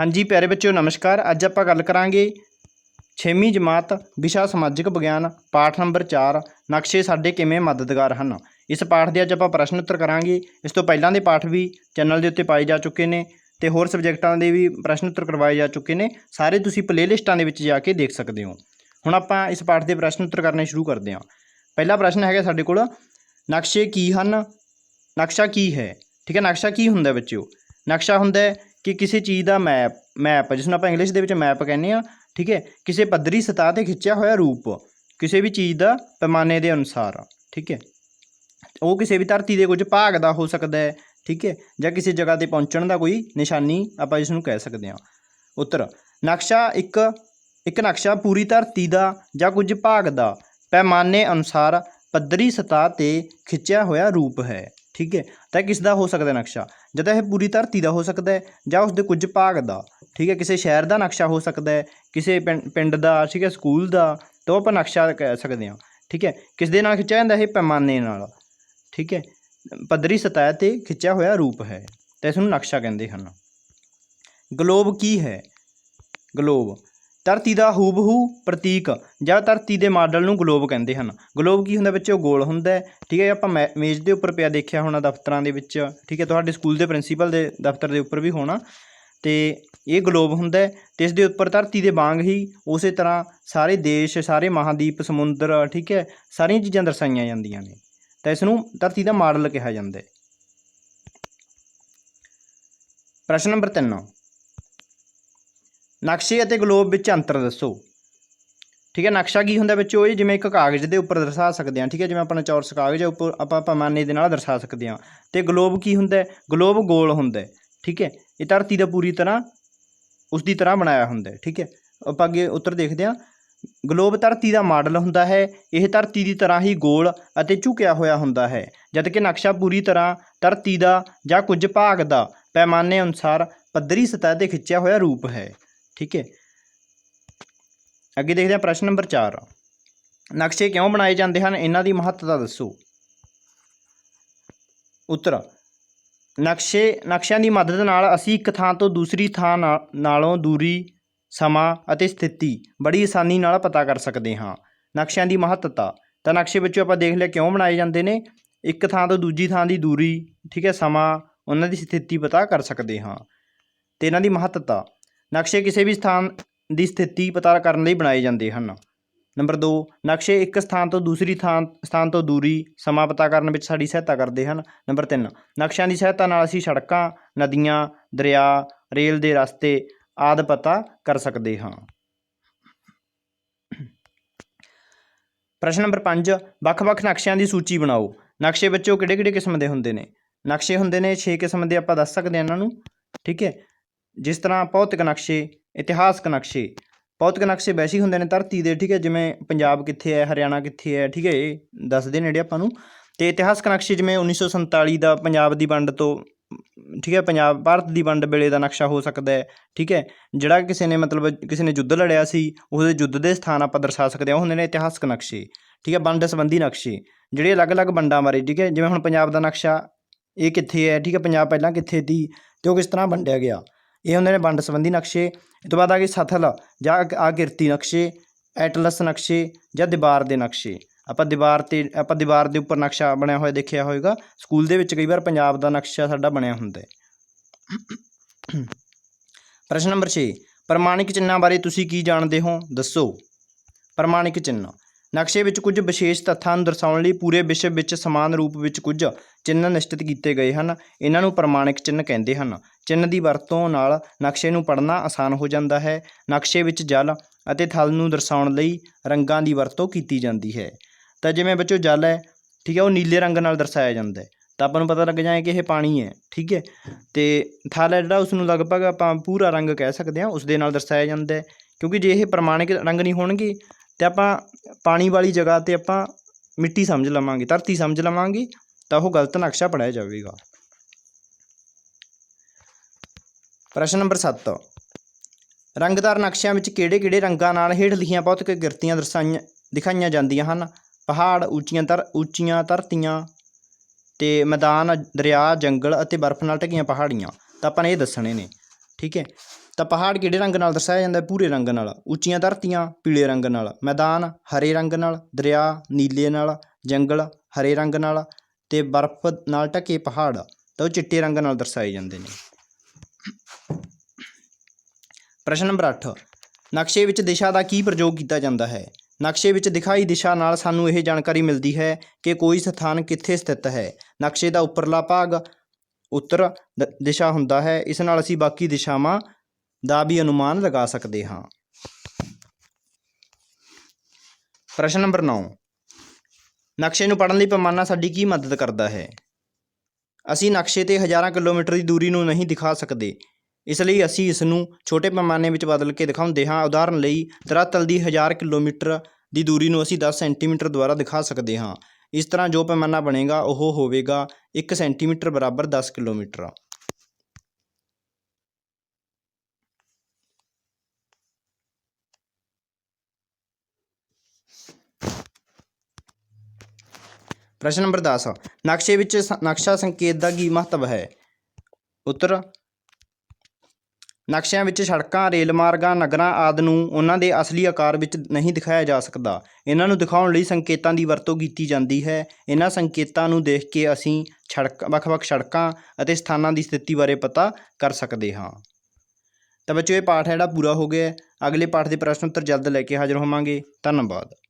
ਹਾਂਜੀ, ਪਿਆਰੇ ਬੱਚਿਓ, ਨਮਸਕਾਰ। ਅੱਜ ਆਪਾਂ ਗੱਲ ਕਰਾਂਗੇ 6ਵੀਂ ਜਮਾਤ ਵਿਸ਼ਾ ਸਮਾਜਿਕ ਵਿਗਿਆਨ, ਪਾਠ ਨੰਬਰ 4 ਨਕਸ਼ੇ ਸਾਡੇ ਕਿਵੇਂ ਮਦਦਗਾਰ ਹਨ? ਇਸ ਪਾਠ ਦੇ ਅੱਜ ਆਪਾਂ ਪ੍ਰਸ਼ਨ ਉੱਤਰ ਕਰਾਂਗੇ। ਇਸ ਤੋਂ ਪਹਿਲਾਂ ਦੇ ਪਾਠ ਵੀ ਚੈਨਲ ਦੇ ਉੱਤੇ ਪਾਏ ਜਾ ਚੁੱਕੇ ਨੇ ਤੇ ਹੋਰ ਸਬਜੈਕਟਾਂ ਦੇ ਵੀ ਪ੍ਰਸ਼ਨ ਉੱਤਰ ਕਰਵਾਏ ਜਾ ਚੁੱਕੇ ਨੇ। ਸਾਰੇ ਤੁਸੀਂ ਪਲੇਲਿਸਟਾਂ ਦੇ ਵਿੱਚ ਜਾ ਕੇ ਦੇਖ ਸਕਦੇ ਹੋ। ਹੁਣ ਆਪਾਂ ਇਸ ਪਾਠ ਦੇ ਪ੍ਰਸ਼ਨ ਉੱਤਰ ਕਰਨੇ ਸ਼ੁਰੂ ਕਰਦੇ ਹਾਂ। ਪਹਿਲਾ ਪ੍ਰਸ਼ਨ ਹੈਗਾ ਸਾਡੇ ਕੋਲ, ਨਕਸ਼ੇ ਕੀ ਹਨ? ਨਕਸ਼ਾ ਕੀ ਹੈ? ਠੀਕ ਹੈ, ਨਕਸ਼ਾ ਕੀ ਹੁੰਦਾ ਬੱਚਿਓ? ਨਕਸ਼ਾ ਹੁੰਦਾ ਕਿ ਕਿਸੇ ਚੀਜ਼ ਦਾ ਮੈਪ ਮੈਪ ਜਿਸ ਨੂੰ ਆਪਾਂ ਇੰਗਲਿਸ਼ ਦੇ ਵਿੱਚ ਮੈਪ ਕਹਿੰਦੇ ਆ ਠੀਕ ਹੈ, ਕਿਸੇ ਪੱਧਰੀ ਸਤਹ ਤੇ ਖਿੱਚਿਆ ਹੋਇਆ ਰੂਪ, ਕਿਸੇ ਵੀ ਚੀਜ਼ ਦਾ ਪੈਮਾਨੇ ਦੇ ਅਨੁਸਾਰ, ਠੀਕ ਹੈ। ਉਹ ਕਿਸੇ ਵੀ ਧਰਤੀ ਦੇ ਕੁਝ ਭਾਗ ਦਾ ਹੋ ਸਕਦਾ ਹੈ, ਠੀਕ ਹੈ, ਜਾਂ ਕਿਸੇ ਜਗ੍ਹਾ ਤੇ ਪਹੁੰਚਣ ਦਾ ਕੋਈ ਨਿਸ਼ਾਨੀ ਆਪਾਂ ਇਸ ਨੂੰ ਕਹਿ ਸਕਦੇ ਹਾਂ। ਉੱਤਰ, ਨਕਸ਼ਾ ਇੱਕ ਇੱਕ ਨਕਸ਼ਾ ਪੂਰੀ ਧਰਤੀ ਦਾ ਜਾਂ ਕੁਝ ਭਾਗ ਦਾ ਪੈਮਾਨੇ ਅਨੁਸਾਰ ਪੱਧਰੀ ਸਤਹ ਤੇ ਖਿੱਚਿਆ ਹੋਇਆ ਰੂਪ ਹੈ। ਠੀਕ ਹੈ? ਤਾਂ ਕਿਸ ਦਾ ਹੋ ਸਕਦਾ ਨਕਸ਼ਾ? ਜਦ ਇਹ ਪੂਰੀ ਧਰਤੀ ਦਾ ਹੋ ਸਕਦਾ ਹੈ, ਜਾਂ ਉਸ ਦੇ ਕੁਝ ਭਾਗ ਦਾ? ਠੀਕ ਹੈ, ਕਿਸੇ ਸ਼ਹਿਰ ਦਾ ਨਕਸ਼ਾ ਹੋ ਸਕਦਾ ਹੈ, ਕਿਸੇ ਪਿੰ- ਪਿੰਡ ਦਾ, ਠੀਕ ਹੈ, ਸਕੂਲ ਦਾ, ਤਾਂ ਉਹ ਆਪਾਂ ਨਕਸ਼ਾ ਕਹਿ ਸਕਦੇ ਹਾਂ। ਠੀਕ ਹੈ? ਕਿਸ ਦੇ ਨਾਲ ਖਿੱਚਿਆ ਜਾਂਦਾ ਇਹ ਪੈਮਾਨੇ ਨਾਲ? ਠੀਕ ਹੈ? ਪੱਧਰੀ ਸਤਹ ਤੇ ਖਿੱਚਿਆ ਹੋਇਆ ਰੂਪ ਹੈ। ਤਾਂ ਇਸ ਨੂੰ ਨਕਸ਼ਾ ਕਹਿੰਦੇ ਹਨ। ਗਲੋਬ ਕੀ ਹੈ? ਗਲੋਬ। ਧਰਤੀ ਦਾ ਹੂਬਹੂ ਪ੍ਰਤੀਕ ਜਾਂ ਧਰਤੀ ਦੇ ਮਾਡਲ ਨੂੰ ਗਲੋਬ ਕਹਿੰਦੇ ਹਨ। ਗਲੋਬ ਕੀ ਹੁੰਦਾ ਬੱਚੇ ਉਹ ਗੋਲ ਹੁੰਦਾ ਠੀਕ ਹੈ ਆਪਾਂ ਮੈ- ਮੇਜ਼ ਦੇ ਉੱਪਰ ਪਿਆ ਦੇਖਿਆ ਹੋਣਾ ਦਫ਼ਤਰਾਂ ਦੇ ਵਿੱਚ। ਠੀਕ ਹੈ, ਤੁਹਾਡੇ ਸਕੂਲ ਦੇ ਪ੍ਰਿੰਸੀਪਲ ਦੇ ਦਫ਼ਤਰ ਦੇ ਉੱਪਰ ਵੀ ਹੋਣਾ। ਤੇ ਇਹ ਗਲੋਬ ਹੁੰਦਾ ਹੈ ਤੇ ਇਸ ਦੇ ਉੱਪਰ ਧਰਤੀ ਦੇ ਵਾਂਗ ਹੀ ਉਸੇ ਤਰ੍ਹਾਂ ਸਾਰੇ ਦੇਸ਼, ਸਾਰੇ ਮਹਾਦੀਪ, ਸਮੁੰਦਰ, ਠੀਕ ਹੈ, ਸਾਰੀਆਂ ਚੀਜ਼ਾਂ ਦਰਸਾਈਆਂ ਜਾਂਦੀਆਂ ਨੇ। ਤਾਂ ਇਸ ਨੂੰ ਧਰਤੀ ਦਾ ਮਾਡਲ ਕਿਹਾ ਜਾਂਦਾ ਹੈ। ਪ੍ਰਸ਼ਨ ਨੰਬਰ 3 ਨਕਸ਼ੇ ਅਤੇ ਗਲੋਬ ਵਿੱਚ ਅੰਤਰ ਦੱਸੋ। ਠੀਕ ਹੈ, ਨਕਸ਼ਾ ਕੀ ਹੁੰਦਾ ਵਿੱਚ? ਉਹ ਜਿਵੇਂ ਇੱਕ ਕਾਗਜ਼ ਦੇ ਉੱਪਰ ਦਰਸਾ ਸਕਦੇ ਹਾਂ। ਠੀਕ ਹੈ, ਜਿਵੇਂ ਆਪਣਾ ਚੌਰਸ ਕਾਗਜ਼ ਹੈ ਉੱਪਰ ਆਪਾਂ ਪੈਮਾਨੇ ਦੇ ਨਾਲ ਦਰਸਾ ਸਕਦੇ ਹਾਂ। ਤੇ ਗਲੋਬ ਕੀ ਹੁੰਦਾ ਗਲੋਬ ਗੋਲ ਹੁੰਦਾ ਠੀਕ ਹੈ, ਇਹ ਧਰਤੀ ਦਾ ਪੂਰੀ ਤਰ੍ਹਾਂ ਉਸ ਦੀ ਤਰ੍ਹਾਂ ਬਣਾਇਆ ਹੁੰਦਾ ਠੀਕ ਹੈ, ਆਪਾਂ ਅੱਗੇ ਉੱਤਰ ਦੇਖਦੇ ਹਾਂ। ਗਲੋਬ ਧਰਤੀ ਦਾ ਮਾਡਲ ਹੁੰਦਾ ਹੈ। ਇਹ ਧਰਤੀ ਦੀ ਤਰ੍ਹਾਂ ਹੀ ਗੋਲ ਅਤੇ ਝੁਕਿਆ ਹੋਇਆ ਹੁੰਦਾ ਹੈ। ਜਦਕਿ ਨਕਸ਼ਾ ਪੂਰੀ ਤਰ੍ਹਾਂ ਧਰਤੀ ਦਾ ਜਾਂ ਕੁਝ ਭਾਗ ਦਾ ਪੈਮਾਨੇ ਅਨੁਸਾਰ ਪੱਧਰੀ ਸਤਹ ਤੇ ਖਿੱਚਿਆ ਹੋਇਆ ਰੂਪ ਹੈ। ਠੀਕ ਹੈ। ਅੱਗੇ ਦੇਖਦੇ ਹਾਂ ਪ੍ਰਸ਼ਨ ਨੰਬਰ 4 ਨਕਸ਼ੇ ਕਿਉਂ ਬਣਾਏ ਜਾਂਦੇ ਹਨ? ਇਹਨਾਂ ਦੀ ਮਹੱਤਤਾ ਦੱਸੋ। ਉੱਤਰ। ਨਕਸ਼ੇ, ਨਕਸ਼ਿਆਂ ਦੀ ਮਦਦ ਨਾਲ ਅਸੀਂ ਇੱਕ ਥਾਂ ਤੋਂ ਦੂਸਰੀ ਥਾਂ ਨਾ- ਨਾਲੋਂ ਦੂਰੀ, ਸਮਾਂ ਅਤੇ ਸਥਿਤੀ ਬੜੀ ਆਸਾਨੀ ਨਾਲ ਪਤਾ ਕਰ ਸਕਦੇ ਹਾਂ। ਨਕਸ਼ਿਆਂ ਦੀ ਮਹੱਤਤਾ। ਤਾਂ ਨਕਸ਼ੇ ਵਿੱਚੋਂ ਆਪਾਂ ਦੇਖ ਲਿਆ ਕਿਉਂ ਬਣਾਏ ਜਾਂਦੇ ਨੇ? ਇੱਕ ਥਾਂ ਤੋਂ ਦੂਜੀ ਥਾਂ ਦੀ ਦੂਰੀ, ਠੀਕ ਹੈ, ਸਮਾਂ, ਉਹਨਾਂ ਦੀ ਸਥਿਤੀ ਪਤਾ ਕਰ ਸਕਦੇ ਹਾਂ। ਤੇ ਇਹਨਾਂ ਦੀ ਮਹੱਤਤਾ। ਨਕਸ਼ੇ ਕਿਸੇ ਵੀ ਸਥਾਨ ਦੀ ਸਥਿਤੀ ਪਤਾ ਕਰਨ ਲਈ ਬਣਾਏ ਜਾਂਦੇ ਹਨ। ਨੰਬਰ 2 ਨਕਸ਼ੇ ਇੱਕ ਸਥਾਨ ਤੋਂ ਦੂਸਰੀ ਥਾਂ, ਸਥਾਨ ਤੋਂ ਦੂਰੀ ਸਮਾਂ ਪਤਾ ਕਰਨ ਵਿੱਚ ਸਾਡੀ ਸਹਾਇਤਾ ਕਰਦੇ ਹਨ। ਨੰਬਰ 3 ਨਕਸ਼ਿਆਂ ਦੀ ਸਹਾਇਤਾ ਨਾਲ ਅਸੀਂ ਸੜਕਾਂ, ਨਦੀਆਂ, ਦਰਿਆ, ਰੇਲ ਦੇ ਰਸਤੇ ਆਦਿ ਪਤਾ ਕਰ ਸਕਦੇ ਹਾਂ। ਪ੍ਰਸ਼ਨ ਨੰਬਰ 5 ਵੱਖ-ਵੱਖ ਨਕਸ਼ਿਆਂ ਦੀ ਸੂਚੀ ਬਣਾਓ। ਨਕਸ਼ੇ ਵਿੱਚੋਂ ਕਿਹੜੇ-ਕਿਹੜੇ ਕਿਸਮ ਦੇ ਹੁੰਦੇ ਨੇ? ਨਕਸ਼ੇ ਹੁੰਦੇ ਨੇ 6 ਕਿਸਮ ਦੇ ਆਪਾਂ ਦੱਸ ਸਕਦੇ ਹਾਂ ਇਹਨਾਂ ਨੂੰ, ਠੀਕ ਹੈ? ਜਿਸ ਤਰ੍ਹਾਂ ਭੌਤਿਕ ਨਕਸ਼ੇ, ਇਤਿਹਾਸਕ ਨਕਸ਼ੇ। ਭੌਤਿਕ ਨਕਸ਼ੇ ਵੈਸੇ ਹੀ ਹੁੰਦੇ ਨੇ ਧਰਤੀ ਦੇ, ਠੀਕ ਹੈ, ਜਿਵੇਂ ਪੰਜਾਬ ਕਿੱਥੇ ਹੈ, ਹਰਿਆਣਾ ਕਿੱਥੇ ਹੈ, ਠੀਕ ਹੈ, ਇਹ ਦੱਸਦੇ ਨੇੜੇ ਆਪਾਂ ਨੂੰ। ਤੇ ਇਤਿਹਾਸਕ ਨਕਸ਼ੇ ਜਿਵੇਂ 1947 ਦਾ ਪੰਜਾਬ ਦੀ ਵੰਡ ਤੋਂ, ਠੀਕ ਹੈ, ਪੰਜਾਬ, ਭਾਰਤ ਦੀ ਵੰਡ ਵੇਲੇ ਦਾ ਨਕਸ਼ਾ ਹੋ ਸਕਦਾ ਹੈ, ਠੀਕ ਹੈ, ਜਿਹੜਾ ਕਿਸੇ ਨੇ ਮਤਲਬ ਕਿਸੇ ਨੇ ਯੁੱਧ ਲੜਿਆ ਸੀ, ਉਹਦੇ ਯੁੱਧ ਦੇ ਸਥਾਨ ਆਪਾਂ ਦਰਸਾ ਸਕਦੇ ਹਾਂ, ਉਹ ਹੁੰਦੇ ਨੇ ਇਤਿਹਾਸਕ ਨਕਸ਼ੇ, ਠੀਕ ਹੈ, ਵੰਡ ਸੰਬੰਧੀ ਨਕਸ਼ੇ, ਜਿਹੜੇ ਅਲੱਗ-ਅਲੱਗ ਵੰਡਾਂ ਬਾਰੇ, ਠੀਕ ਹੈ, ਜਿਵੇਂ ਹੁਣ ਪੰਜਾਬ ਦਾ ਨਕਸ਼ਾ, ਇਹ ਕਿੱਥੇ ਹੈ, ਠੀਕ ਹੈ, ਪੰਜਾਬ ਪਹਿਲਾਂ ਕਿੱਥੇ ਸੀ, ਤੇ ਉਹ ਕਿਸ ਤਰ੍ਹਾਂ ਵੰਡਿਆ ਗਿਆ। ਇਹ ਹੁੰਦੇ ਨੇ ਵੰਡ ਸੰਬੰਧੀ ਨਕਸ਼ੇ। ਇਹ ਤੋਂ ਬਾਅਦ ਆ ਗਏ ਸਥਲ, ਜਾਂ ਆਕਿਰਤੀ ਨਕਸ਼ੇ, ਐਟਲਸ ਨਕਸ਼ੇ, ਜਾਂ ਦੀਵਾਰ ਦੇ ਨਕਸ਼ੇ। ਆਪਾਂ ਦੀਵਾਰ ਤੇ, ਆਪਾਂ ਦੀਵਾਰ ਦੇ ਉੱਪਰ ਨਕਸ਼ਾ ਬਣਿਆ ਹੋਇਆ ਦੇਖਿਆ ਹੋਵੇਗਾ ਸਕੂਲ ਦੇ ਵਿੱਚ ਕਈ ਵਾਰ ਪੰਜਾਬ ਦਾ ਨਕਸ਼ਾ ਸਾਡਾ ਬਣਿਆ ਹੁੰਦਾ ਹੈ। ਪ੍ਰਸ਼ਨ ਨੰਬਰ 6 ਪ੍ਰਮਾਣਿਕ ਚਿੰਨ੍ਹਾਂ ਬਾਰੇ ਤੁਸੀਂ ਕੀ ਜਾਣਦੇ ਹੋ? ਦੱਸੋ। ਪ੍ਰਮਾਣਿਕ ਚਿੰਨ੍ਹ। ਨਕਸ਼ੇ ਵਿੱਚ ਕੁਝ ਵਿਸ਼ੇਸ਼ ਤੱਥਾਂ ਨੂੰ ਦਰਸਾਉਣ ਲਈ ਪੂਰੇ ਵਿਸ਼ਵ ਵਿੱਚ ਸਮਾਨ ਰੂਪ ਵਿੱਚ ਕੁਝ ਚਿੰਨ੍ਹ ਨਿਸ਼ਚਿਤ ਕੀਤੇ ਗਏ ਹਨ। ਇਹਨਾਂ ਨੂੰ ਪ੍ਰਮਾਣਿਕ ਚਿੰਨ੍ਹ ਕਹਿੰਦੇ ਹਨ। ਚਿੰਨ੍ਹ ਦੀ ਵਰਤੋਂ ਨਾਲ ਨਕਸ਼ੇ ਨੂੰ ਪੜ੍ਹਨਾ ਆਸਾਨ ਹੋ ਜਾਂਦਾ ਹੈ। ਨਕਸ਼ੇ ਵਿੱਚ ਜਲ ਅਤੇ ਥਲ ਨੂੰ ਦਰਸਾਉਣ ਲਈ ਰੰਗਾਂ ਦੀ ਵਰਤੋਂ ਕੀਤੀ ਜਾਂਦੀ ਹੈ। ਤਾਂ ਜਿਵੇਂ ਬੱਚੋ ਜਲ ਹੈ, ਠੀਕ ਹੈ, ਉਹ ਨੀਲੇ ਰੰਗ ਨਾਲ ਦਰਸਾਇਆ ਜਾਂਦਾ ਹੈ। ਤਾਂ ਆਪਾਂ ਨੂੰ ਪਤਾ ਲੱਗ ਜਾਏ ਕਿ ਇਹ ਪਾਣੀ ਹੈ, ਠੀਕ ਹੈ। ਤੇ ਥਲ ਹੈ ਜਿਹੜਾ ਉਸ ਨੂੰ ਲਗਭਗ ਆਪਾਂ ਪੂਰਾ ਰੰਗ ਕਹਿ ਸਕਦੇ ਹਾਂ ਉਸ ਦੇ ਨਾਲ ਦਰਸਾਇਆ ਜਾਂਦਾ ਹੈ। ਕਿਉਂਕਿ ਜੇ ਇਹ ਪ੍ਰਮਾਣਿਕ ਰੰਗ ਨਹੀਂ ਹੋਣਗੇ ਅਤੇ ਆਪਾਂ ਪਾਣੀ ਵਾਲੀ ਜਗ੍ਹਾ ਤੇ ਆਪਾਂ ਮਿੱਟੀ ਸਮਝ ਲਵਾਂਗੇ, ਧਰਤੀ ਸਮਝ ਲਵਾਂਗੇ, ਤਾਂ ਉਹ ਗਲਤ ਨਕਸ਼ਾ ਪੜ੍ਹਿਆ ਜਾਵੇਗਾ। ਪ੍ਰਸ਼ਨ ਨੰਬਰ 7 ਰੰਗਦਾਰ ਨਕਸ਼ਿਆਂ ਵਿੱਚ ਕਿਹੜੇ-ਕਿਹੜੇ ਰੰਗਾਂ ਨਾਲ ਹੇਠ ਲਿਖੀਆਂ ਭੌਤਿਕ ਕਿਰਤੀਆਂ ਦਰਸਾਈਆਂ, ਦਿਖਾਈਆਂ ਜਾਂਦੀਆਂ ਹਨ? ਪਹਾੜ, ਉੱਚੀਆਂ ਧਰ, ਉੱਚੀਆਂ ਧਰਤੀਆਂ ਤੇ ਮੈਦਾਨ, ਦਰਿਆ, ਜੰਗਲ ਅਤੇ ਬਰਫ਼ ਨਾਲ ਢਕੀਆਂ ਪਹਾੜੀਆਂ। ਤਾਂ ਆਪਾਂ ਨੇ ਇਹ ਦੱਸਣੇ ਨੇ, ਠੀਕ ਹੈ? ਤਾਂ ਪਹਾੜ ਕਿਹੜੇ ਰੰਗ ਨਾਲ ਦਰਸਾਇਆ ਜਾਂਦਾ? ਹੈ ਭੂਰੇ ਰੰਗ ਨਾਲ। ਉੱਚੀਆਂ ਧਰਤੀਆਂ, ਪੀਲੇ ਰੰਗ ਨਾਲ। ਮੈਦਾਨ, ਹਰੇ ਰੰਗ ਨਾਲ। ਦਰਿਆ, ਨੀਲੇ ਨਾਲ। ਜੰਗਲ, ਹਰੇ ਰੰਗ ਨਾਲ। ਤੇ ਬਰਫ਼ ਨਾਲ ਢਕੇ ਪਹਾੜ। ਤਾਂ ਉਹ ਚਿੱਟੇ ਰੰਗ ਨਾਲ ਦਰਸਾਏ ਜਾਂਦੇ ਨੇ। ਪ੍ਰਸ਼ਨ ਨੰਬਰ 8 ਨਕਸ਼ੇ ਵਿੱਚ ਦਿਸ਼ਾ ਦਾ ਕੀ ਪ੍ਰਯੋਗ ਕੀਤਾ ਜਾਂਦਾ ਹੈ? ਨਕਸ਼ੇ ਵਿੱਚ ਦਿਖਾਈ ਦਿਸ਼ਾ ਨਾਲ ਸਾਨੂੰ ਇਹ ਜਾਣਕਾਰੀ ਮਿਲਦੀ ਹੈ ਕਿ ਕੋਈ ਸਥਾਨ ਕਿੱਥੇ ਸਥਿਤ ਹੈ। ਨਕਸ਼ੇ ਦਾ ਉੱਪਰਲਾ ਭਾਗ ਉੱਤਰ ਦ- ਦਿਸ਼ਾ ਹੁੰਦਾ ਹੈ। ਇਸ ਨਾਲ ਅਸੀਂ ਬਾਕੀ ਦਿਸ਼ਾਵਾਂ ਦਾ ਵੀ ਅਨੁਮਾਨ ਲਗਾ ਸਕਦੇ ਹਾਂ। ਪ੍ਰਸ਼ਨ ਨੰਬਰ 9 ਨਕਸ਼ੇ ਨੂੰ ਪੜ੍ਹਨ ਲਈ ਪੈਮਾਨਾ ਸਾਡੀ ਕੀ ਮਦਦ ਕਰਦਾ ਹੈ? ਅਸੀਂ ਨਕਸ਼ੇ ਤੇ ਹਜ਼ਾਰਾਂ ਕਿਲੋਮੀਟਰ ਦੀ ਦੂਰੀ ਨੂੰ ਨਹੀਂ ਦਿਖਾ ਸਕਦੇ। ਇਸ ਲਈ ਅਸੀਂ ਇਸ ਨੂੰ ਛੋਟੇ ਪੈਮਾਨੇ ਵਿੱਚ ਬਦਲ ਕੇ ਦਿਖਾਉਂਦੇ ਹਾਂ। ਉਦਾਹਰਨ ਲਈ ਧਰਾਤਲ ਦੀ 1000 ਕਿਲੋਮੀਟਰ ਦੀ ਦੂਰੀ ਨੂੰ ਅਸੀਂ 10 ਸੈਂਟੀਮੀਟਰ ਦੁਆਰਾ ਦਿਖਾ ਸਕਦੇ ਹਾਂ। ਇਸ ਤਰ੍ਹਾਂ ਜੋ ਪੈਮਾਨਾ ਬਣੇਗਾ, ਉਹ ਹੋਵੇਗਾ 1 ਸੈਂਟੀਮੀਟਰ ਬਰਾਬਰ 10 ਕਿਲੋਮੀਟਰ। ਪ੍ਰਸ਼ਨ ਨੰਬਰ 10 ਨਕਸ਼ੇ ਵਿੱਚ ਸ- ਨਕਸ਼ਾ ਸੰਕੇਤ ਦਾ ਕੀ ਮਹੱਤਵ ਹੈ? ਉੱਤਰ। ਨਕਸ਼ਿਆਂ ਵਿੱਚ ਸੜਕਾਂ, ਰੇਲ ਮਾਰਗਾਂ, ਨਗਰਾਂ ਆਦਿ ਨੂੰ ਉਹਨਾਂ ਦੇ ਅਸਲੀ ਆਕਾਰ ਵਿੱਚ ਨਹੀਂ ਦਿਖਾਇਆ ਜਾ ਸਕਦਾ। ਇਹਨਾਂ ਨੂੰ ਦਿਖਾਉਣ ਲਈ ਸੰਕੇਤਾਂ ਦੀ ਵਰਤੋਂ ਕੀਤੀ ਜਾਂਦੀ ਹੈ। ਇਹਨਾਂ ਸੰਕੇਤਾਂ ਨੂੰ ਦੇਖ ਕੇ ਅਸੀਂ ਸੜਕ, ਵੱਖ-ਵੱਖ ਸੜਕਾਂ ਅਤੇ ਸਥਾਨਾਂ ਦੀ ਸਥਿਤੀ ਬਾਰੇ ਪਤਾ ਕਰ ਸਕਦੇ ਹਾਂ। ਤਾਂ ਬੱਚਿਓ, ਇਹ ਪਾਠ ਹੈ ਜਿਹੜਾ ਪੂਰਾ ਹੋ ਗਿਆ ਅਗਲੇ ਪਾਠ ਦੇ ਪ੍ਰਸ਼ਨ ਉੱਤਰ ਜਲਦ ਲੈ ਕੇ ਹਾਜ਼ਰ ਹੋਵਾਂਗੇ। ਧੰਨਵਾਦ।